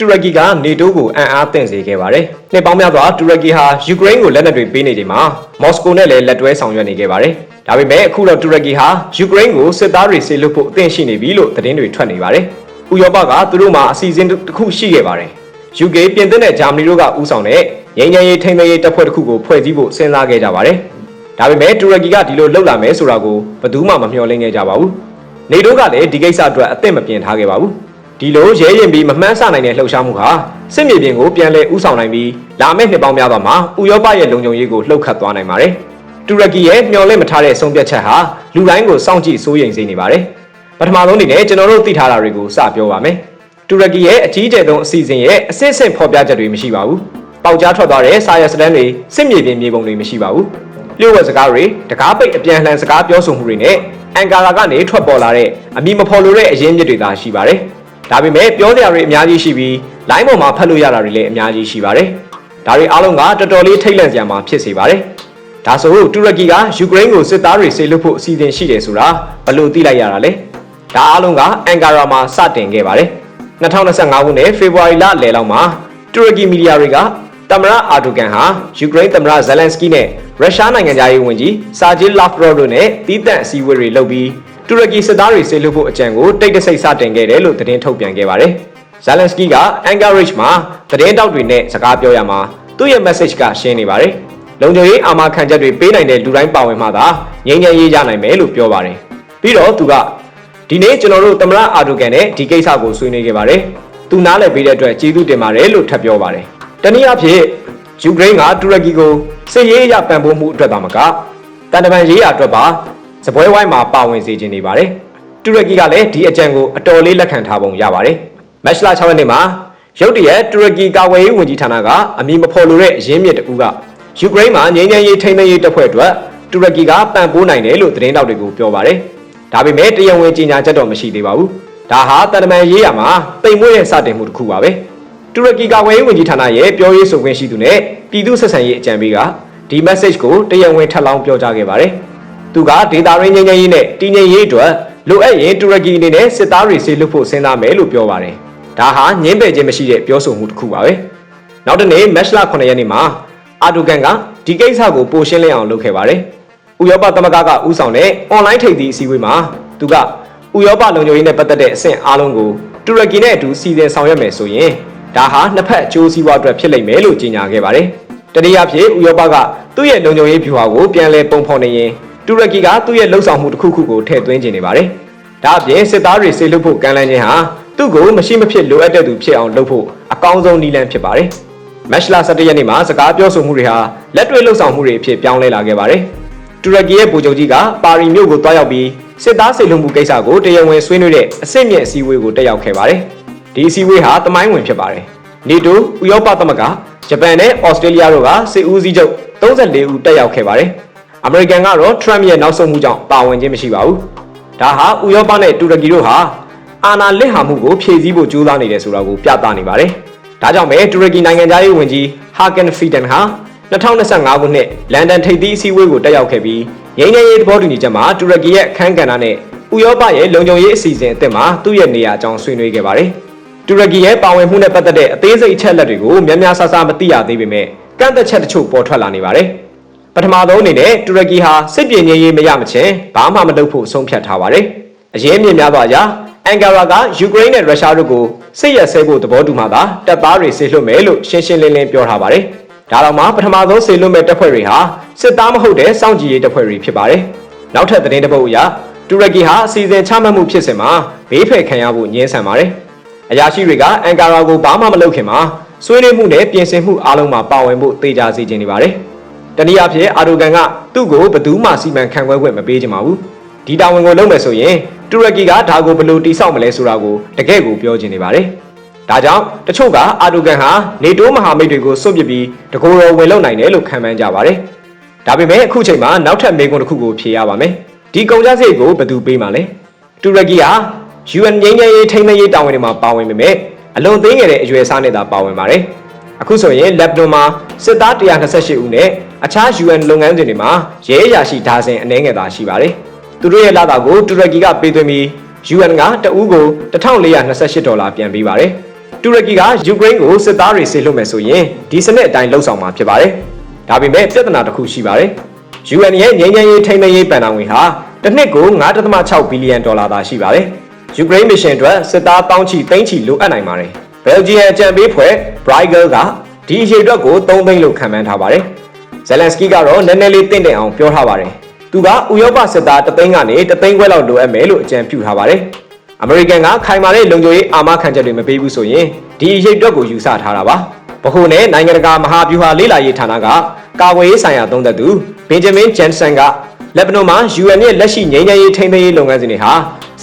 တူရကီကနေတိုးကိုအံ့အားသင့်စေခဲ့ပါတယ်။နှစ်ပေါင်းများစွာတူရကီဟာယူကရိန်းကိုလက်နက်တွေပေးနေချိန်မှာမော်စကိုနဲ့လည်းလက်တွဲဆောင်ရွက်နေခဲ့ပါတယ်။ဒါပေမဲ့အခုတော့တူရကီဟာယူကရိန်းကိုစစ်သားတွေဆေလွတ်ဖို့အသင့်ရှိနေပြီလို့သတင်းတွေထွက်နေပါတယ်။ဥရောပကသူတို့မှာအစီအစဉ်တစ်ခုရှိခဲ့ပါတယ်။ UK ပြင်သစ်နဲ့ဂျာမနီတို့ကဦးဆောင်တဲ့ငြိမ်းချမ်းရေးထိန်းသိမ်းရေးတပ်ဖွဲ့တစ်ခုကိုဖွဲ့စည်းဖို့စဉ်းစားခဲ့ကြပါတယ်။ဒါပေမဲ့တူရကီကဒီလိုလှုပ်လာမယ်ဆိုတာကိုဘယ်သူမှမမျှော်လင့်ခဲ့ကြပါဘူး။နေတိုးကလည်းဒီကိစ္စအတွက်အသင့်မပြင်ထားခဲ့ပါဘူး။ ဒီလိုရဲရင်ပြီးမမှန်းဆနိုင်တဲ့လှုပ်ရှားမှုဟာစစ်မြေပြင်ကိုပြန်လည်ဥဆောင်နိုင်ပြီးလာမယ့်နှစ်ပေါင်းများစွာမှာဥရောပရဲ့လုံခြုံရေးကိုလှုပ်ခတ်သွားနိုင်ပါတယ်။တူရကီရဲ့မျှော်လင့်မထားတဲ့ဆုံးဖြတ်ချက်ဟာလူတိုင်းကိုစောင့်ကြည့်စိုးရိမ်စေနေပါတယ်။ပထမဆုံးအနေနဲ့ကျွန်တော်တို့သိထားတာတွေကိုစပြောပါမယ်။တူရကီရဲ့အကြီးကျယ်ဆုံးအစီအစဉ်ရဲ့အစစ်အဆင့်ဖော်ပြချက်တွေမရှိပါဘူး။ပေါက်ကြားထွက်သွားတဲ့စာရွက်စတမ်းတွေစစ်မြေပြင်မြေပုံတွေမရှိပါဘူး။လျှို့ဝှက်စကားတွေတကားပိတ်အပြန်လှန်စကားပြောဆိုမှုတွေနဲ့အန်ကာရာကနေထွက်ပေါ်လာတဲ့အမည်မဖော်လိုတဲ့အရင်းမြစ်တွေသာရှိပါတယ်။ ဒါပေမဲ့ပြောစရာတွေအများကြီးရှိပြီး line ပေါ်မှာဖတ်လို့ရတာတွေလည်းအများကြီးရှိပါတယ်။ဒါတွေအားလုံးကတော်တော်လေးထိတ်လန့်စရာမှဖြစ်စေပါတယ်။ဒါဆိုတူရကီကယူကရိန်းကိုစစ်သားတွေဆေလွတ်ဖို့အစီအစဉ်ရှိတယ်ဆိုတာဘယ်လို့သိလိုက်ရတာလဲ။ဒါအားလုံးကအန်ကာရာမှာစတင်ခဲ့ပါတယ်။2025ခုနှစ်ဖေဖော်ဝါရီလလယ်လောက်မှာတူရကီမီဒီယာတွေကသမ္မတအာဒိုကန်ဟာယူကရိန်းသမ္မတဇယ်လန်စကီနဲ့ရုရှားနိုင်ငံသားရေးဝန်ကြီးဆာဂျီလာဖရော့တို့နဲ့တီးတန့်အစည်းအဝေးတွေလုပ်ပြီး တူရကီစစ်သားတွေဆေလွတ်ဖို့အကြံကိုတိတ်တဆိတ်စတင်ခဲ့တယ်လို့သတင်းထုတ်ပြန်ခဲ့ပါတယ်။ဇာလန်စကီက Anchorage မှာသတင်းတောက်တွေနဲ့စကားပြောရမှာသူ့ရဲ့ message ကရှင်းနေပါတယ်။လုံခြုံရေးအာမခံချက်တွေပေးနိုင်တဲ့လူတိုင်းပါဝင်မှသာငြိမ်းချမ်းရေးရနိုင်မယ်လို့ပြောပါတယ်။ပြီးတော့သူကဒီနေ့ကျွန်တော်တို့သမရအာဒိုကန်နဲ့ဒီကိစ္စကိုဆွေးနွေးခဲ့ပါတယ်။သူနားလည်ပေးတဲ့အတွက်ကျေးဇူးတင်ပါတယ်လို့ထပ်ပြောပါတယ်။တနည်းအားဖြင့်ယူကရိန်းကတူရကီကိုစစ်ရေးအရပံ့ပိုးမှုအတွက်သာမကတန်တမန်ရေးရာအတွက်ပါ စပွဲဝိုင်းမှာပါဝင်စေခြင်းနေပါတယ်။တူရကီကလည်းဒီအကြံကိုအတော်လေးလက်ခံထားပုံရပါတယ်။မက်ရှလာ6ရက်နေ့မှာရုတ်တရက်တူရကီကာကွယ်ရေးဝန်ကြီးဌာနကအမည်မဖော်လိုတဲ့အရင်းမြစ်တအူးကယူကရိန်းမှာငြိမ်းချမ်းရေးထိန်းသိမ်းရေးတပ်ဖွဲ့အတွက်တူရကီကပံ့ပိုးနိုင်တယ်လို့သတင်းတောက်တွေကိုပြောပါတယ်။ဒါပေမဲ့တရားဝင်ကြေညာချက်တော့မရှိသေးပါဘူး။ဒါဟာတန်တမန်ရေးရမှာတိမ်မွေးရဲ့စတင်မှုတစ်ခုပါပဲ။တူရကီကာကွယ်ရေးဝန်ကြီးဌာနရဲ့ပြောရေးဆိုခွင့်ရှိသူနဲ့ပြည်သူ့ဆက်ဆံရေးအကြံပေးကဒီ message ကိုတရားဝင်ထပ်လောင်းပြောကြားခဲ့ပါတယ်။ သူကဒေတာရင်းငြိမ်းချမ်းရေးနဲ့တည်ငြိမ်ရေးအတွက်လိုအပ်ရင်တူရကီအနေနဲ့စစ်သားတွေဆေးလွတ်ဖို့စဉ်းစားမယ်လို့ပြောပါတယ်။ဒါဟာငြင်းပယ်ခြင်းမရှိတဲ့ပြောဆိုမှုတစ်ခုပါပဲ။နောက်တစ်နေ့မက်ရှလာ9ရက်နေ့မှာအာဒိုကန်ကဒီကိစ္စကိုပိုရှင်းလင်းအောင်လုပ်ခဲ့ပါတယ်။ဥရောပသမဂ္ဂကဦးဆောင်တဲ့ online ထိပ်သီးအစည်းအဝေးမှာသူကဥရောပလုံခြုံရေးနဲ့ပတ်သက်တဲ့အဆင့်အားလုံးကိုတူရကီနဲ့အတူစီစဉ်ဆောင်ရွက်မယ်ဆိုရင်ဒါဟာနှစ်ဖက်အကျိုးစီးပွားအတွက်ဖြစ်လိမ့်မယ်လို့ကြေညာခဲ့ပါတယ်။တနည်းအားဖြင့်ဥရောပကသူ့ရဲ့လုံခြုံရေးဗျူဟာကိုပြန်လည်ပုံဖော်နေရင် တူရကီကသူ့ရဲ့လှုပ်ဆောင်မှုတစ်ခုခုကိုထည့်သွင်းခြင်းနေပါတယ်။ဒါအပြင်စစ်သားတွေဆေးလွတ်ဖို့ကမ်းလှမ်းခြင်းဟာသူ့ကိုမရှိမဖြစ်လိုအပ်တဲ့သူဖြစ်အောင်လုပ်ဖို့အကောင်းဆုံးနည်းလမ်းဖြစ်ပါတယ်။မက်ရှလာ17ရက်နေ့မှာစကားပြောဆိုမှုတွေဟာလက်တွေ့လှုပ်ဆောင်မှုတွေအဖြစ်ပြောင်းလဲလာခဲ့ပါတယ်။တူရကီရဲ့ဗိုလ်ချုပ်ကြီးကပါရီမြို့ကိုတွားရောက်ပြီးစစ်သားဆေးလွတ်မှုကိစ္စကိုတရားဝင်ဆွေးနွေးတဲ့အဆင့်မြင့်အစည်းအဝေးကိုတက်ရောက်ခဲ့ပါတယ်။ဒီအစည်းအဝေးဟာတမိုင်းဝင်ဖြစ်ပါတယ်။ NATO ဥရောပသမဂ္ဂဂျပန်နဲ့ဩစတြေးလျတို့ကစစ်ဦးစီးချုပ်34ဦးတက်ရောက်ခဲ့ပါတယ်။ အမေရိကန်ကတော့ Trump ရဲ့နောက်ဆုံးမှုကြောင့်ပါဝင်ခြင်းမရှိပါဘူး။ဒါဟာဥရောပနဲ့တူရကီတို့ဟာအာဏာလက်ဟာမှုကိုဖြည့်ဆည်းဖို့ကြိုးစားနေတယ်ဆိုတာကိုပြသနေပါတယ်။ဒါကြောင့်ပဲတူရကီနိုင်ငံသားရေးဝန်ကြီး Hakan Fidan ဟာ2025ခုနှစ်လန်ဒန်ထိပ်သီးအစည်းအဝေးကိုတက်ရောက်ခဲ့ပြီးငြိမ်းချမ်းရေးသဘောတူညီချက်မှာတူရကီရဲ့အခမ်းကဏ္ဍနဲ့ဥရောပရဲ့လုံခြုံရေးအစီအစဉ်အသစ်မှာသူ့ရဲ့နေရာအကြောင်းဆွေးနွေးခဲ့ပါတယ်။တူရကီရဲ့ပါဝင်မှုနဲ့ပတ်သက်တဲ့အသေးစိတ်အချက်အလက်တွေကိုများများဆဆမသိရသေးပေမဲ့ကန့်သက်ချက်တချို့ပေါ်ထွက်လာနေပါတယ်။ ပထမဆုံးအနေနဲ့တူရကီဟာစစ်ပြေငြိမ်းရေးမရမချင်းဘာမှမလုပ်ဖို့ဆုံးဖြတ်ထားပါတယ်။အရေးမြင့်များစွာအရာအန်ကာရာကယူကရိန်းနဲ့ရုရှားတို့ကိုစစ်ရက်ဆဲဖို့သဘောတူမှသာတပ်သားတွေဆေလွတ်မယ်လို့ရှင်းရှင်းလင်းလင်းပြောထားပါတယ်။ဒါတော့မှပထမဆုံးဆေလွတ်မဲ့တပ်ဖွဲ့တွေဟာစစ်သားမဟုတ်တဲ့စောင့်ကြည့်ရေးတပ်ဖွဲ့တွေဖြစ်ပါတယ်။နောက်ထပ်သတင်းတစ်ပုဒ်အရတူရကီဟာအစီအစဉ်ချမှတ်မှုဖြစ်စဉ်မှာဘေးဖယ်ခံရဖို့ညှင်းဆန်ပါတယ်။အရာရှိတွေကအန်ကာရာကိုဘာမှမလုပ်ခင်မှာဆွေးနွေးမှုနဲ့ပြင်ဆင်မှုအားလုံးမှာပါဝင်ဖို့တေချာစေခြင်းနေပါတယ်။ တနည်းအားဖြင့်အာဒိုကန်ကသူ့ကိုဘယ်သူမှစီမံခန့်ခွဲခွင့်မပေးချင်ပါဘူး။ဒီတာဝန်ကိုလုပ်မယ်ဆိုရင်တူရကီကဒါကိုဘယ်လိုတိစောက်မလဲဆိုတာကိုတကယ့်ကိုပြောချင်နေပါတယ်။ဒါကြောင့်တချို့ကအာဒိုကန်ဟာနေတိုးမဟာမိတ်တွေကိုစွန့်ပစ်ပြီးတကိုယ်တော်ဝင်လုံနိုင်တယ်လို့ခံမှန်းကြပါတယ်။ဒါပေမဲ့အခုချိန်မှာနောက်ထပ်မေးခွန်းတစ်ခုကိုဖြေရပါမယ်။ဒီကုန်ကျစရိတ်ကိုဘယ်သူပေးမှာလဲ။တူရကီဟာ UN ငြိမ်းချမ်းရေးထိန်းသိမ်းရေးတာဝန်တွေမှာပါဝင်ပေမဲ့အလွန်သေးငယ်တဲ့အရွယ်အစားနဲ့သာပါဝင်ပါတယ်။အခုဆိုရင်လက်ဘနွန်မှာစစ်သား128ဦးနဲ့ အခြား UN လုပ်ငန်းစဉ်တွေမှာရဲအရာရှိဒါဇင်အနည်းငယ်သာရှိပါတယ်။သူတို့ရဲ့လာတာကိုတူရကီကပေးသွင်းပြီး UN ကတဦးကို1428ဒေါ်လာပြန်ပေးပါတယ်။တူရကီကယူကရိန်းကိုစစ်သားတွေဆေလွှတ်မယ်ဆိုရင်ဒီစနစ်အတိုင်းလှုပ်ဆောင်မှာဖြစ်ပါတယ်။ဒါပေမဲ့ပြဿနာတစ်ခုရှိပါတယ်။ UN ရဲ့ငြိမ်းချမ်းရေးထိန်းသိမ်းရေးပန်နာငွေဟာတစ်နှစ်ကို9.6ဘီလီယံဒေါ်လာသာရှိပါတယ်။ယူကရိန်းမစ်ရှင်အတွက်စစ်သားတောင်းချီသိန်းချီလိုအပ်နိုင်ပါတယ်။ဘယ်လ်ဂျီယံအကြံပေးဖွဲ့ Bruegel ကဒီအရေးအတွက်ကို3သိန်းလို့ခန့်မှန်းထားပါတယ်။ ဇယ်လန်စကီကတော့နည်းနည်းလေးတင့်တယ်အောင်ပြောထားပါတယ်။သူကဥရောပစစ်သားတသိန်းကနေတသိန်းခွဲလောက်လိုအပ်မယ်လို့အကြံပြုထားပါတယ်။အမေရိကန်ကခိုင်မာတဲ့လုံခြုံရေးအာမခံချက်တွေမပေးဘူးဆိုရင်ဒီအရေးအတွက်ကိုယူဆထားတာပါ။ဗဟိုနဲ့နိုင်ငံတကာမဟာဗျူဟာလေးလာရေးဌာနကကာကွယ်ရေးဆိုင်ရာသုံးသက်သူဘင်ဂျမင်ဂျန်ဆန်ကလက်ဘနွန်မှာ UN ရဲ့လက်ရှိငြိမ်းချမ်းရေးထိန်းသိမ်းရေးလုပ်ငန်းစဉ်တွေဟာ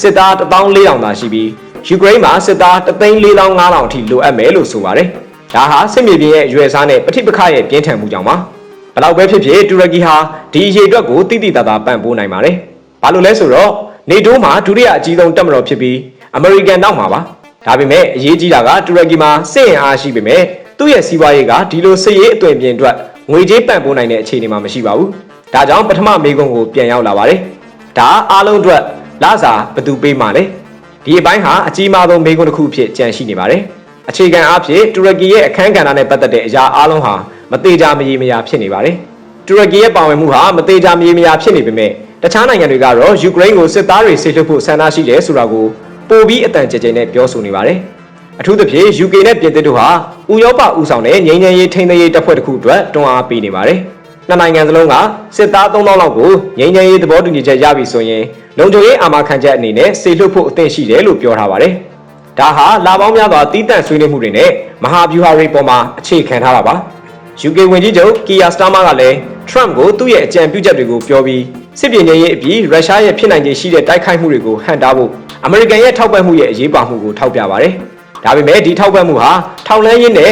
စစ်သား14000သာရှိပြီးယူကရိန်းမှာစစ်သား34500အထိလိုအပ်မယ်လို့ဆိုပါတယ်။ဒါဟာစစ်မြေပြင်ရဲ့ရွယ်စားနဲ့ပဋိပက္ခရဲ့ပြင်းထန်မှုကြောင့်ပါ။ ဘလောက်ပဲဖြစ်ဖြစ်တူရကီဟာဒီအရေးအတွက်ကိုတိတိတသားပံ့ပိုးနိုင်ပါတယ်။ဘာလို့လဲဆိုတော့နေတိုးမှာဒုတိယအကြီးဆုံးတပ်မတော်ဖြစ်ပြီးအမေရိကန်နောက်မှာပါဒါပေမဲ့အရေးကြီးတာကတူရကီမှာစစ်ရင်အားရှိပေမဲ့သူ့ရဲ့စီးပွားရေးကဒီလိုစစ်ရေးအသွင်ပြင်အတွက်ငွေကြေးပံ့ပိုးနိုင်တဲ့အခြေအနေမှာမရှိပါဘူးဒါကြောင့်ပထမမေကွန်ကိုပြန်ရောက်လာပါတယ်ဒါအားလုံးအတွက်လစာဘယ်သူပေးမှလဲဒီအပိုင်းဟာအကြီးမားဆုံးမေကွန်တစ်ခုဖြစ်ကြန့်ရှိနေပါတယ်အခြေခံအားဖြင့်တူရကီရဲ့အခမ်းကဏ္ဍနဲ့ပတ်သက်တဲ့အရာအားလုံးဟာ မသေးကြမရေမရာဖြစ်နေပါတယ်တူရကီရဲ့ပါဝင်မှုဟာမသေးကြမရေမရာဖြစ်နေပေမဲ့တခြားနိုင်ငံတွေကတော့ယူကရိန်းကိုစစ်သားတွေဆေးလွှတ်ဖို့ဆန္ဒရှိတယ်ဆိုတာကိုပိုပြီးအတန်ကြဲကြဲနဲ့ပြောဆိုနေပါတယ်။အထူးသဖြင့် UK နဲ့ပြင်သစ်တို့ဟာဥရောပဥဆောင်တဲ့ငြိမ်းချမ်းရေးထိန်းသိမ်းရေးတပ်ဖွဲ့တစ်ခုအတွက်တွန်းအားပေးနေပါတယ်။နှစ်နိုင်ငံစလုံးကစစ်သား3000လောက်ကိုငြိမ်းချမ်းရေးသဘောတူညီချက်ရပြီဆိုရင်လုံခြုံရေးအာမခံချက်အနေနဲ့ဆေးလွှတ်ဖို့အသင့်ရှိတယ်လို့ပြောထားပါတယ်။ဒါဟာလာပေါင်းများစွာတီးတန့်ဆွေးနွေးမှုတွေနဲ့မဟာဗျူဟာတွေပေါ်မှာအခြေခံထားတာပါ။ UK ဝန်ကြီးချုပ်ကီယာစတာမာကလည်း Trump ကိုသူ့ရဲ့အကြံပြုချက်တွေကိုပြောပြီးစစ်ပြေငြိမ်းရေးအပြီးရုရှားရဲ့ဖြစ်နိုင်ခြေရှိတဲ့တိုက်ခိုက်မှုတွေကိုဟန်တားဖို့အမေရိကန်ရဲ့ထောက်ပံ့မှုရဲ့အရေးပါမှုကိုထောက်ပြပါတယ်။ဒါပေမဲ့ဒီထောက်ပံ့မှုဟာထောက်လန်းရေးနဲ့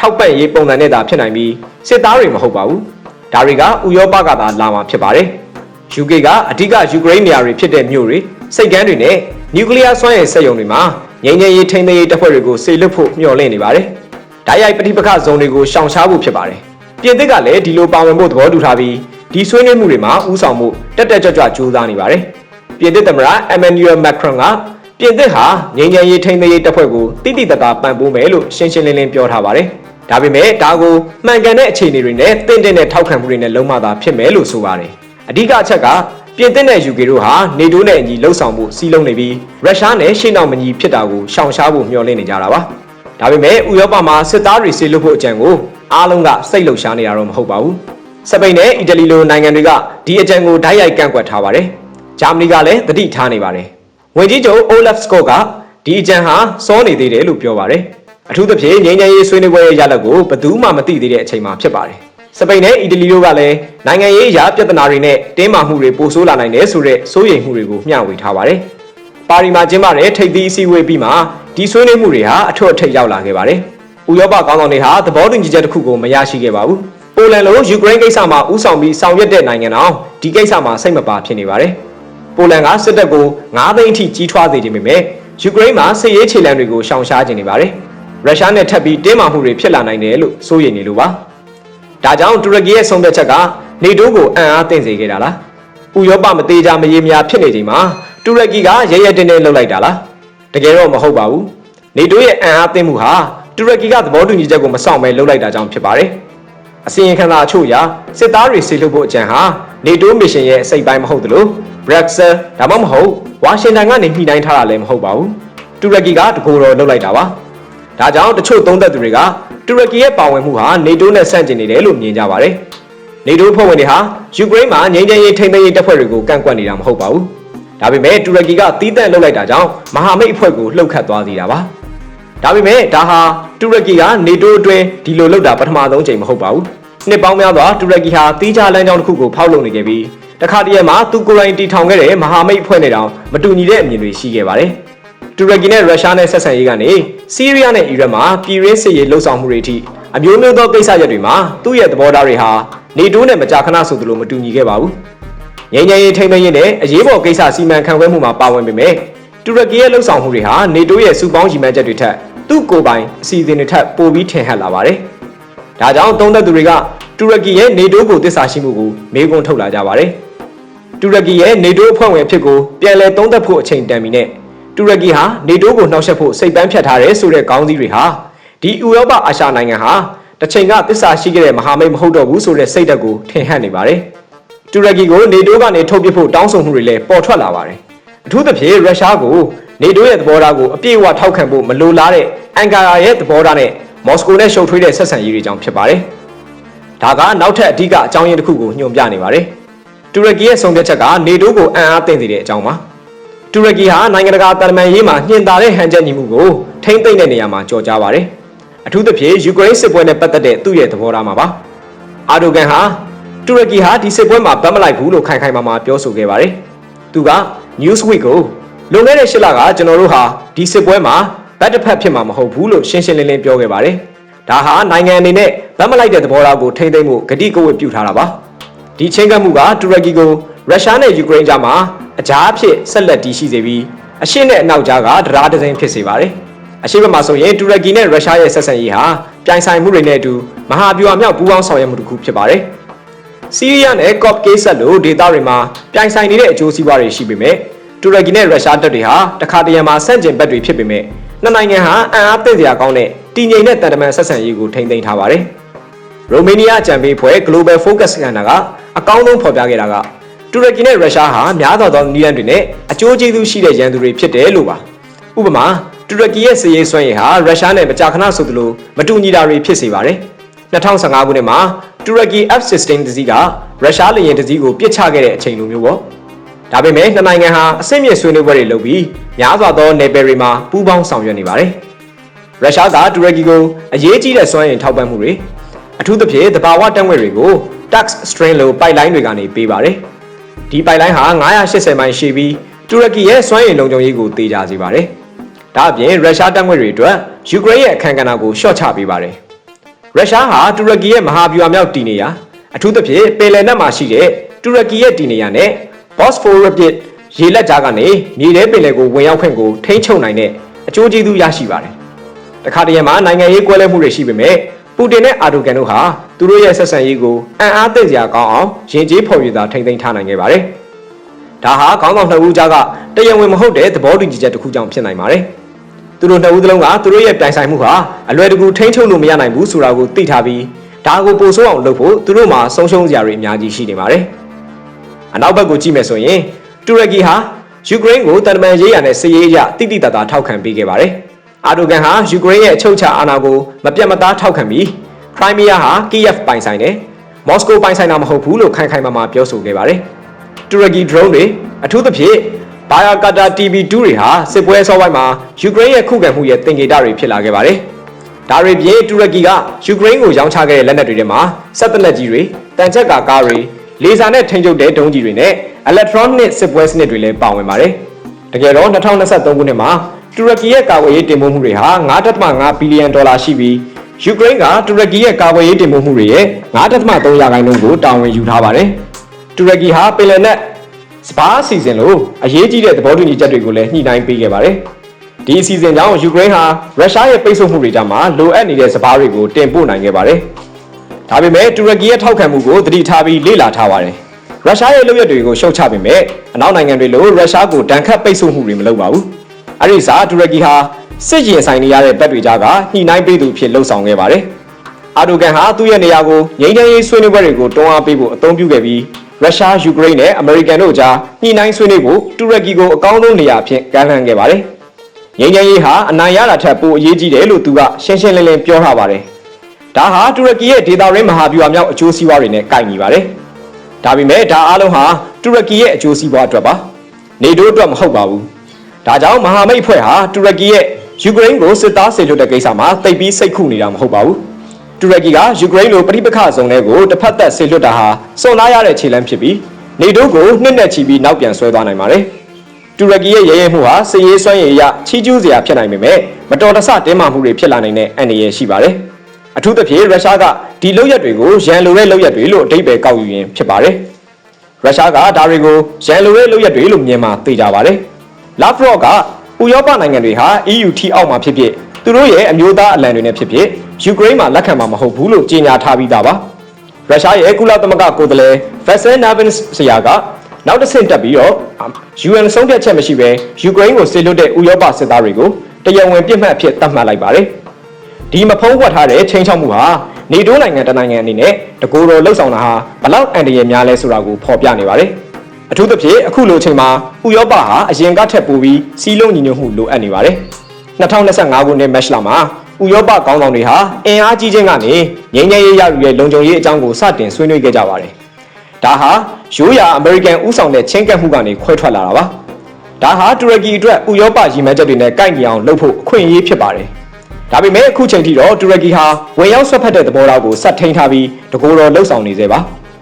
ထောက်ပံ့ရေးပုံစံနဲ့သာဖြစ်နိုင်ပြီးစစ်သားတွေမဟုတ်ပါဘူး။ဒါတွေကဥရောပကသာလာမှာဖြစ်ပါတယ်။ UK ကအဓိကယူကရိန်းနေရာတွေဖြစ်တဲ့မြို့တွေစိတ်ကမ်းတွေနဲ့နျူကလ িয়ার စွမ်းအင်စက်ရုံတွေမှာငြိမ်းချမ်းရေးထိန်းသိမ်းရေးတပ်ဖွဲ့တွေကိုစေလွှတ်ဖို့မျှော်လင့်နေပါတယ်။ ဓာတ်ရိုက်ပဋိပက္ခဇုံတွေကိုရှောင်ရှားဖို့ဖြစ်ပါတယ်။ပြင်သစ်ကလည်းဒီလိုပါဝင်ဖို့သဘောတူထားပြီးဒီဆွေးနွေးမှုတွေမှာဥဆောင်မှုတက်တက်ကြွကြွကြိုးစားနေပါတယ်။ပြင်သစ်သမ္မတအမန်နျူရယ်မက်ခရွန်ကပြင်သစ်ဟာငြိမ်းချမ်းရေးထိန်းသိမ်းရေးတပ်ဖွဲ့ကိုတိတိတသားပံ့ပိုးမယ်လို့ရှင်းရှင်းလင်းလင်းပြောထားပါတယ်။ဒါပေမဲ့ဒါကိုမှန်ကန်တဲ့အခြေအနေတွေနဲ့တင့်တင့်တဲ့ထောက်ခံမှုတွေနဲ့လုံးဝသာဖြစ်မယ်လို့ဆိုပါတယ်။အဓိကအချက်ကပြင်သစ်နဲ့ UK တို့ဟာနေတိုးနဲ့အညီလှုပ်ဆောင်မှုစီးလုံးနေပြီးရုရှားနဲ့ရှေ့နောက်မညီဖြစ်တာကိုရှောင်ရှားဖို့မျှော်လင့်နေကြတာပါ။ ဒါပေမဲ့ဥရောပမှာစစ်သားတွေဆေးလွတ်ဖို့အကြံကိုအားလုံးကစိတ်လှုပ်ရှားနေတာတော့မဟုတ်ပါဘူး။စပိန်နဲ့အီတလီလိုနိုင်ငံတွေကဒီအကြံကိုဓာတ်ရိုက်ကန့်ကွက်ထားပါတယ်။ဂျာမနီကလည်းတတိထားနေပါတယ်။ဝန်ကြီးချုပ်အိုလဖ်စကော့ကဒီအကြံဟာစောနေသေးတယ်လို့ပြောပါတယ်။အထူးသဖြင့်ငြိမ်းချမ်းရေးဆွေးနွေးပွဲရဲ့ရလဒ်ကိုဘယ်သူမှမသိသေးတဲ့အချိန်မှာဖြစ်ပါတယ်။စပိန်နဲ့အီတလီတို့ကလည်းနိုင်ငံရေးအရာပြဿနာတွေနဲ့တင်းမာမှုတွေပိုဆိုးလာနိုင်တယ်ဆိုတဲ့စိုးရိမ်မှုတွေကိုမျှဝေထားပါတယ်။ ပါရီမှာကျင်းပတဲ့ထိပ်သီးအစည်းအဝေးပြီးမှဒီဆွေးနွေးမှုတွေဟာအထွတ်အထိပ်ရောက်လာခဲ့ပါတယ်။ဥရောပကောင်းဆောင်တွေဟာသဘောတူညီချက်တစ်ခုကိုမရရှိခဲ့ပါဘူး။ပိုလန်လိုယူကရိန်းကိစ္စမှာဥဆောင်ပြီးဆောင်ရွက်တဲ့နိုင်ငံတော်ဒီကိစ္စမှာစိတ်မပါဖြစ်နေပါတယ်။ပိုလန်ကစစ်တပ်ကို9သိန်းအထိကြီးထွားစေခြင်းပေမဲ့ယူကရိန်းမှာစစ်ရေးခြေလှမ်းတွေကိုရှောင်ရှားခြင်းနေပါတယ်။ရုရှားနဲ့ထပ်ပြီးတင်းမာမှုတွေဖြစ်လာနိုင်တယ်လို့စိုးရိမ်နေလို့ပါ။ဒါကြောင့်တူရကီရဲ့ဆုံးဖြတ်ချက်ကနေတိုးကိုအံ့အားသင့်စေခဲ့တာလား။ဥရောပမသေးကြမရေမရာဖြစ်နေချိန်မှာ တူရကီကရရတင်းတင်းလှုပ်လိုက်တာလား။တကယ်တော့မဟုတ်ပါဘူး။နေတိုးရဲ့အံ့အားသင့်မှုဟာတူရကီကသဘောတူညီချက်ကိုမဆောင်ဘဲလှုပ်လိုက်တာကြောင့်ဖြစ်ပါတယ်။အစီရင်ခံစာအချို့အရစစ်သားတွေဆေးလွှတ်ဖို့အကြံဟာနေတိုးမစ်ရှင်ရဲ့အစိတ်ပိုင်းမဟုတ်သလိုဘရက်ဆယ်ဒါမှမဟုတ်ဝါရှင်တန်ကနေညှိနှိုင်းထားတာလည်းမဟုတ်ပါဘူးတူရကီကတကူတော်လှုပ်လိုက်တာပါဒါကြောင့်တချို့သုံးသက်သူတွေကတူရကီရဲ့ပါဝင်မှုဟာနေတိုးနဲ့ဆန့်ကျင်နေတယ်လို့မြင်ကြပါတယ်နေတိုးဖွဲ့ဝင်တွေဟာယူကရိန်းမှာငြိမ်းချမ်းရေးထိန်းသိမ်းရေးတပ်ဖွဲ့တွေကိုကန့်ကွက်နေတာမဟုတ်ပါဘူး ဒါပေမဲ့တူရကီကတီးတန့်လှုပ်လိုက်တာကြောင့်မဟာမိတ်အဖွဲ့ကိုလှုပ်ခတ်သွားစေတာပါဒါပေမဲ့ဒါဟာတူရကီကနေတိုးအတွင်းဒီလိုလှုပ်တာပထမဆုံးချိန်မဟုတ်ပါဘူးနှစ်ပေါင်းများစွာတူရကီဟာတီးခြားလမ်းကြောင်းတစ်ခုကိုဖောက်လုပ်နေခဲ့ပြီးတခါတည်းမှာသူကိုယ်တိုင်တီထောင်ခဲ့တဲ့မဟာမိတ်အဖွဲ့နဲ့တောင်မတူညီတဲ့အမြင်တွေရှိခဲ့ပါတယ်။တူရကီနဲ့ရုရှားနဲ့ဆက်ဆံရေးကနေစီးရီးယားနဲ့အီရတ်မှာပြည်ရင်းစစ်ရေးလှုပ်ဆောင်မှုတွေအထိအမျိုးမျိုးသောကိစ္စရပ်တွေမှာသူ့ရဲ့သဘောထားတွေဟာနေတိုးနဲ့မကြာခဏဆိုသလိုမတူညီခဲ့ပါဘူး။ ငြိမ်းချမ်းရေးထိန်းသိမ်းရေးနဲ့အရေးပေါ်ကိစ္စစီမံခန့်ခွဲမှုမှာပါဝင်ပေမဲ့တူရကီရဲ့လှုပ်ဆောင်မှုတွေဟာနေတိုးရဲ့စုပေါင်းရည်မှန်းချက်တွေထက်သူ့ကိုယ်ပိုင်အစီအစဉ်တွေထက်ပိုပြီးထင်ဟပ်လာပါတယ်။ဒါကြောင့်သုံးသက်သူတွေကတူရကီရဲ့နေတိုးကိုတစ္ဆာရှိမှုကိုမေးခွန်းထုတ်လာကြပါတယ်။တူရကီရဲ့နေတိုးအဖွဲ့ဝင်အဖြစ်ကိုပြန်လည်သုံးသပ်ဖို့အချိန်တန်ပြီနဲ့တူရကီဟာနေတိုးကိုနှောက်ယှက်ဖို့စိတ်ပန်းဖြတ်ထားတယ်ဆိုတဲ့ခေါင်းစည်းတွေဟာဒီဥရောပအာရှနိုင်ငံဟာတစ်ချိန်ကသစ္စာရှိခဲ့တဲ့မဟာမိတ်မဟုတ်တော့ဘူးဆိုတဲ့စိတ်ဓာတ်ကိုထင်ဟပ်နေပါတယ်။ တူရကီကိုနေတိုးကနေထုတ်ပစ်ဖို့တောင်းဆိုမှုတွေလည်းပေါ်ထွက်လာပါတယ်။အထူးသဖြင့်ရုရှားကိုနေတိုးရဲ့သဘောထားကိုအပြည့်အဝထောက်ခံဖို့မလိုလားတဲ့အန်ကာရာရဲ့သဘောထားနဲ့မော်စကိုနဲ့ရှုပ်ထွေးတဲ့ဆက်ဆံရေးတွေကြောင့်ဖြစ်ပါတယ်။ဒါကနောက်ထပ်အဓိကအကြောင်းရင်းတစ်ခုကိုညွှန်ပြနေပါတယ်။တူရကီရဲ့ဆုံးဖြတ်ချက်ကနေတိုးကိုအံ့အားသင့်စေတဲ့အကြောင်းပါ။တူရကီဟာနိုင်ငံတကာတာလမန်ရေးမှာညှင်သာတဲ့ဟန်ချက်ညီမှုကိုထိမ့်သိမ့်တဲ့နေရာမှာကြော်ကြားပါတယ်။အထူးသဖြင့်ယူကရိန်းစစ်ပွဲနဲ့ပတ်သက်တဲ့သူ့ရဲ့သဘောထားမှာပါ။အာဒိုဂန်ဟာ တူရကီဟာဒီစစ်ပွဲမှာဗတ်မလိုက်ဘူးလို့ခိုင်ခိုင်မာမာပြောဆိုခဲ့ပါတယ်။သူက Newsweek ကိုလွန်ခဲ့တဲ့၈လကကျွန်တော်တို့ဟာဒီစစ်ပွဲမှာဗတ်တစ်ဖက်ဖြစ်မှာမဟုတ်ဘူးလို့ရှင်းရှင်းလင်းလင်းပြောခဲ့ပါတယ်။ဒါဟာနိုင်ငံအနေနဲ့ဗတ်မလိုက်တဲ့သဘောထားကိုထိမ့်သိမ့်မှုဂတိကဝတ်ပြုထားတာပါ။ဒီချင်းကပ်မှုကတူရကီကိုရုရှားနဲ့ယူကရိန်းကြားမှာအကြားအဖြစ်ဆက်လက်တည်ရှိစေပြီးအရှေ့နဲ့အနောက်ကြားကတရားဒဇင်ဖြစ်စေပါတယ်။အရှေ့ဘက်မှာဆိုရင်တူရကီနဲ့ရုရှားရဲ့ဆက်ဆံရေးဟာပြိုင်ဆိုင်မှုတွေနဲ့အတူမဟာဗျူဟာမြောက်ပူးပေါင်းဆောင်ရွက်မှုတစ်ခုဖြစ်ပါတယ်။ ဆီးရီးယားနဲ့ကော့ပ်ကေးဆက်လိုဒေသတွေမှာပြိုင်ဆိုင်နေတဲ့အကျိုးစီးပွားတွေရှိပေမဲ့တူရကီနဲ့ရုရှားတပ်တွေဟာတခါတရံမှာဆန့်ကျင်ဘက်တွေဖြစ်ပေမဲ့နှစ်နိုင်ငံဟာအံ့အားသင့်စရာကောင်းတဲ့တည်ငြိမ်တဲ့တန်တမန်ဆက်ဆံရေးကိုထိန်းသိမ်းထားပါတယ်။ရိုမေးနီးယားအကြံပေးဖွဲ့ Global Focus ကဏ္ဍကအကောင်းဆုံးဖော်ပြခဲ့တာကတူရကီနဲ့ရုရှားဟာများသောသောနည်းလမ်းတွေနဲ့အကျိုးကျေးဇူးရှိတဲ့ရန်သူတွေဖြစ်တယ်လို့ပါ။ဥပမာတူရကီရဲ့စစ်ရေးစွမ်းရည်ဟာရုရှားနဲ့မကြာခဏဆိုသလိုမတူညီတာတွေဖြစ်စေပါတယ်။2015ခုနှစ်မှာ တူရကီ F-16 တစီးကရုရှားလေယာဉ်တစီးကိုပစ်ချခဲ့တဲ့အချိန်လိုမျိုးပေါ့။ဒါပေမဲ့နှစ်နိုင်ငံဟာအဆင့်မြင့်ဆွေးနွေးပွဲတွေလုပ်ပြီးများစွာသောနယ်ပယ်တွေမှာပူးပေါင်းဆောင်ရွက်နေပါတယ်။ရုရှားကတူရကီကိုအရေးကြီးတဲ့စွမ်းရည်ထောက်ပံ့မှုတွေအထူးသဖြင့်တဘာဝတံငွေတွေကို tax string လိုပိုက်လိုင်းတွေကနေပေးပါတယ်။ဒီပိုက်လိုင်းဟာ980မိုင်ရှည်ပြီးတူရကီရဲ့စွမ်းရည်လုံခြုံရေးကိုတေးကြစေပါတယ်။ဒါအပြင်ရုရှားတံငွေတွေအတွက်ယူကရိန်းရဲ့အခမ်းကဏ္ဍကိုရှော့ချပေးပါတယ်။ ရုရှားဟာတူရကီရဲ့မဟာဗျူဟာမြောက်တည်နေရာအထူးသဖြင့်ပင်လယ်နက်မှာရှိတဲ့တူရကီရဲ့တည်နေရာနဲ့ Bosphorus ပြစ်ရေလက်ကြားကနေမြေထဲပင်လယ်ကိုဝင်ရောက်ခွင့်ကိုထိန်းချုပ်နိုင်တဲ့အကျိုးကျေးဇူးရရှိပါတယ်။တခါတရံမှာနိုင်ငံရေးကွဲလွဲမှုတွေရှိပေမဲ့ပူတင်နဲ့အာဒိုကန်တို့ဟာသူတို့ရဲ့ဆက်ဆံရေးကိုအံ့အားသင့်စရာကောင်းအောင်ရင်ကျေးဖော်ပြတာထိမ့်သိမ်းထားနိုင်ခဲ့ပါတယ်။ဒါဟာခေါင်းဆောင်နှစ်ဦးကြားကတရားဝင်မဟုတ်တဲ့သဘောတူညီချက်တစ်ခုကြောင့်ဖြစ်နိုင်ပါတယ်။ သူတို့နှစ်ဦးသလုံးကသူတို့ရဲ့ပြိုင်ဆိုင်မှုဟာအလွယ်တကူထိန်းချုပ်လို့မရနိုင်ဘူးဆိုတာကိုသိထားပြီးဒါကိုပိုဆိုးအောင်လုပ်ဖို့သူတို့မှာဆုံးရှုံးစရာတွေအများကြီးရှိနေပါတယ်။အနောက်ဘက်ကိုကြည့်မယ်ဆိုရင်တူရကီဟာယူကရိန်းကိုတန်တမန်ရေးရနဲ့စစ်ရေးအရတိတိတတ်တာထောက်ခံပေးခဲ့ပါတယ်။အာဒိုဂန်ဟာယူကရိန်းရဲ့အချုပ်ချာအာဏာကိုမပြတ်မသားထောက်ခံပြီးခရိုင်းမီးယားဟာကီယက်ပိုင်ဆိုင်တယ်။မော်စကိုပိုင်ဆိုင်တာမဟုတ်ဘူးလို့ခိုင်ခိုင်မာမာပြောဆိုခဲ့ပါတယ်။တူရကီ drone တွေအထူးသဖြင့် ဘာယာကာတာ TB2 တွေဟာစစ်ပွဲဆော့ပိုင်းမှာယူကရိန်းရဲ့ခုခံမှုရဲ့တင်ကေတတွေဖြစ်လာခဲ့ပါတယ်။ဒါတွေပြင်တူရကီကယူကရိန်းကိုရောင်းချခဲ့တဲ့လက်နက်တွေထဲမှာစက်တလက်ကြီးတွေတန်ချက်ကာကားတွေလေဆာနဲ့ထိန်းချုပ်တဲ့ဒုံးကြီးတွေနဲ့ electronic စစ်ပွဲစနစ်တွေလည်းပါဝင်ပါတယ်။တကယ်တော့2023ခုနှစ်မှာတူရကီရဲ့ကာကွယ်ရေးတင်ပို့မှုတွေဟာ9.5ဘီလီယံဒေါ်လာရှိပြီးယူကရိန်းကတူရကီရဲ့ကာကွယ်ရေးတင်ပို့မှုတွေရဲ့9.3ရာခိုင်နှုန်းကိုတာဝန်ယူထားပါတယ်။တူရကီဟာပင်လယ်နက် စပါးအစီအစဉ်လိုအရေးကြီးတဲ့သဘောတူညီချက်တွေကိုလည်းညှိနှိုင်းပေးခဲ့ပါတယ်။ဒီအစီအစဉ်ကြောင့်ယူကရိန်းဟာရုရှားရဲ့ပိတ်ဆို့မှုတွေကြောင့်လိုအပ်နေတဲ့စပါးတွေကိုတင်ပို့နိုင်ခဲ့ပါတယ်။ဒါပေမဲ့တူရကီရဲ့ထောက်ခံမှုကိုသတိထားပြီးလေ့လာထားပါတယ်။ရုရှားရဲ့လုပ်ရက်တွေကိုရှုတ်ချပေမဲ့အနောက်နိုင်ငံတွေလိုရုရှားကိုတန်ခတ်ပိတ်ဆို့မှုတွေမလုပ်ပါဘူး။အဲဒီစားတူရကီဟာစစ်ရင်ဆိုင်နေရတဲ့ဘက်တွေကြားကညှိနှိုင်းပေးသူဖြစ်လှုပ်ဆောင်ခဲ့ပါတယ်။အာဒိုဂန်ဟာသူ့ရဲ့နေရာကိုငြိမ်းချမ်းရေးဆွေးနွေးပွဲတွေကိုတွန်းအားပေးဖို့အသုံးပြုခဲ့ပြီး ရုရှားယူကရိန်းနဲ့အမေရိကန်တို့ကြားညှိနှိုင်းဆွေးနွေးဖို့တူရကီကိုအကောင်းဆုံးနေရာအဖြစ်ကမ်းလှမ်းခဲ့ပါတယ်။ငြိမ်းချမ်းရေးဟာအနိုင်ရတာထက်ပိုအရေးကြီးတယ်လို့သူကရှင်းရှင်းလင်းလင်းပြောထားပါတယ်။ဒါဟာတူရကီရဲ့ဒေသရင်းမဟာဗျူဟာမြောက်အကျိုးစီးပွားတွေနဲ့ကိုက်ညီပါတယ်။ဒါပေမဲ့ဒါအားလုံးဟာတူရကီရဲ့အကျိုးစီးပွားအတွက်ပါ။နေတိုးအတွက်မဟုတ်ပါဘူး။ဒါကြောင့်မဟာမိတ်ဖွဲ့ဟာတူရကီရဲ့ယူကရိန်းကိုစစ်သားဆေလွတ်တဲ့ကိစ္စမှာတိတ်ပြီးစိတ်ခုနေတာမဟုတ်ပါဘူး။ တူရကီကယူကရိန်းလိုပြိပခဇုံတွေကိုတစ်ဖက်သက်ဆေလွတ်တာဟာစုံလာရတဲ့ခြေလှမ်းဖြစ်ပြီးနေတိုးကိုနှစ်နဲ့ချီပြီးနောက်ပြန်ဆွဲသွားနိုင်ပါတယ်။တူရကီရဲ့ရဲရဲမှုဟာစစ်ရေးစွမ်းရည်အရချီးကျူးစရာဖြစ်နိုင်ပေမဲ့မတော်တဆတင်းမာမှုတွေဖြစ်လာနိုင်တဲ့အန္တရာယ်ရှိပါတယ်။အထူးသဖြင့်ရုရှားကဒီလုပ်ရက်တွေကိုရန်လိုတဲ့လုပ်ရက်တွေလို့အဓိပ္ပာယ်ကောက်ယူရင်ဖြစ်ပါတယ်။ရုရှားကဒါတွေကိုရန်လိုတဲ့လုပ်ရက်တွေလို့မြင်မှသိကြပါတယ်။ Lavrov ကဥရောပနိုင်ငံတွေဟာ EU ထိအောက်မှာဖြစ်ဖြစ် သူတို့ရဲ့အမျိုးသားအလံတွေနဲ့ဖြစ်ဖြစ်ယူကရိန်းမှာလက်ခံမှာမဟုတ်ဘူးလို့ကြေညာထားပြီးသားပါရုရှားရဲ့ကုလသမဂ္ဂကိုယ်စားလှယ် Vasil Navins ဆရာကနောက်တစ်ဆင့်တက်ပြီးတော့ UN ဆုံးဖြတ်ချက်မရှိဘဲယူကရိန်းကိုဆေလွတ်တဲ့ဥရောပစစ်သားတွေကိုတရားဝင်ပြစ်မှတ်အဖြစ်သတ်မှတ်လိုက်ပါတယ်။ဒီမဖုံးကွက်ထားတဲ့ချိန်ချောက်မှုဟာနေတိုးနိုင်ငံတစ်နိုင်ငံအနေနဲ့တကူတော်လှုပ်ဆောင်တာဟာဘလောက်အန်တရယ်များလဲဆိုတာကိုဖော်ပြနေပါတယ်။အထူးသဖြင့်အခုလိုအချိန်မှာဥရောပဟာအရင်ကထက်ပိုပြီးစီးလုံးညီညွတ်မှုလိုအပ်နေပါတယ်။ 2025ခုနှစ်မတ်လမှာဥရောပခေါင်းဆောင်တွေဟာအင်အားကြီးခြင်းကနေငြိမ်းချမ်းရေးရယူတဲ့လုံခြုံရေးအကြောင်းကိုစတင်ဆွေးနွေးခဲ့ကြပါတယ်။ဒါဟာရိုးရာအမေရိကန်ဥဆောင်တဲ့ချင်းကပ်မှုကနေခွဲထွက်လာတာပါ။ဒါဟာတူရကီအတွက်ဥရောပရည်မှန်းချက်တွေနဲ့ကိုက်ညီအောင်လုပ်ဖို့အခွင့်အရေးဖြစ်ပါတယ်။ဒါပေမဲ့အခုချိန်ထိတော့တူရကီဟာဝင်ရောက်ဆွတ်ဖက်တဲ့သဘောထားကိုစက်ထိန်ထားပြီးတကူတော်လှုပ်ဆောင်နေသေးပါ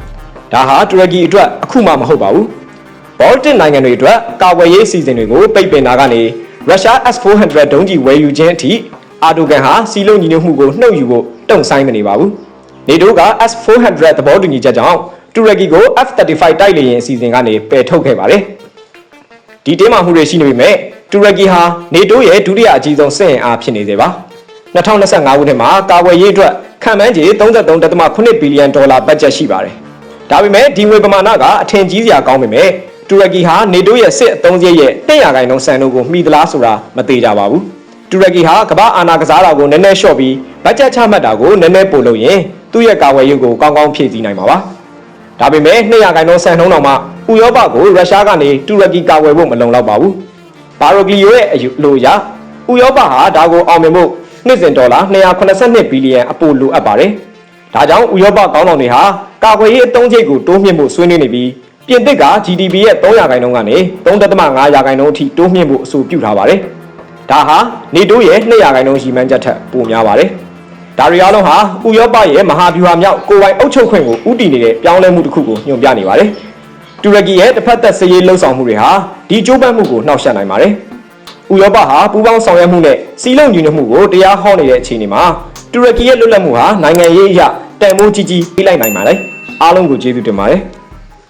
။ဒါဟာတူရကီအတွက်အခုမှမဟုတ်ပါဘူး။ Baltic နိုင်ငံတွေအတွက်ကာကွယ်ရေးအစီအစဉ်တွေကိုပိတ်ပင်တာကနေ ရုရှား S400 ဒုံးကျည်ဝယ်ယူခြင်းအထိအာတိုကန်ဟာစီလုံးညီညွတ်မှုကိုနှုတ်ယူဖို့တုံ့ဆိုင်းမနေပါဘူး။ NATO က S400 သဘောတူညီချက်ကြောင့်တူရကီကို F35 တိုက်လေယာဉ်အစီအစဉ်ကနေပယ်ထုတ်ခဲ့ပါတယ်။ဒီတင်းမာမှုတွေရှိနေပေမဲ့တူရကီဟာ NATO ရဲ့ဒုတိယအကြီးဆုံးစစ်အင်အားဖြစ်နေသေးပါ။2025ခုနှစ်မှာကာကွယ်ရေးအတွက်ခံမှန်းခြေ33.8ဘီလီယံဒေါ်လာဘတ်ဂျက်ရှိပါတယ်။ဒါပေမဲ့ဒီငွေပမာဏကအထင်ကြီးစရာကောင်းပေမဲ့ တူရကီဟာ NATO ရဲ့စစ်အသုံးစရိတ်ရဲ့100ရာခိုင်နှုန်းစံနှုန်းကိုမှီသလားဆိုတာမသေးကြပါဘူး။တူရကီဟာကမ္ဘာအာဏာကစားတာကိုနည်းနည်းလျှော့ပြီးဘတ်ဂျက်ချမှတ်တာကိုနည်းနည်းပိုလုပ်ရင်သူ့ရဲ့ကာကွယ်ရေးကိုကောင်းကောင်းဖြည့်ဆည်းနိုင်မှာပါ။ဒါပေမဲ့200ရာခိုင်နှုန်းစံနှုန်းတော်မှဥရောပကိုရုရှားကနေတူရကီကာကွယ်ဖို့မလုံလောက်ပါဘူး။ဘာရိုဂလီယိုရဲ့အယူလိုအရဥရောပဟာဒါကိုအောင်မြင်ဖို့နှစ်စဉ်ဒေါ်လာ282ဘီလီယံအပိုလိုအပ်ပါတယ်။ဒါကြောင့်ဥရောပကောင်းဆောင်တွေဟာကာကွယ်ရေးအသုံးချိတ်ကိုတိုးမြှင့်ဖို့ဆွေးနွေးနေပြီး ပြင်သစ်က GDP ရဲ့300ရာခိုင်နှုန်းကနေ3.5ရာခိုင်နှုန်းအထိတိုးမြှင့်ဖို့အဆိုပြုထားပါတယ်။ဒါဟာနေတိုးရဲ့200ရာခိုင်နှုန်းရှိမှန်းချက်ထက်ပိုများပါတယ်။ဒါရီအားလုံးဟာဥရောပရဲ့မဟာဗျူဟာမြောက်ကိုယ်ပိုင်အုပ်ချုပ်ခွင့်ကိုဥတည်နေတဲ့ပြောင်းလဲမှုတစ်ခုကိုညွှန်ပြနေပါတယ်။တူရကီရဲ့တစ်ဖက်သက်စည်ရေးလှုပ်ဆောင်မှုတွေဟာဒီကြိုးပမ်းမှုကိုနှောက်ယှက်နိုင်ပါတယ်။ဥရောပဟာပူးပေါင်းဆောင်ရွက်မှုနဲ့စီးလုံးညီညွတ်မှုကိုတရားဟောနေတဲ့အခြေအနေမှာတူရကီရဲ့လွတ်လပ်မှုဟာနိုင်ငံရေးအရတန်ဖိုးကြီးကြီးပြလိုက်နိုင်ပါတယ်။အားလုံးကိုကျေးဇူးတင်ပါတယ်။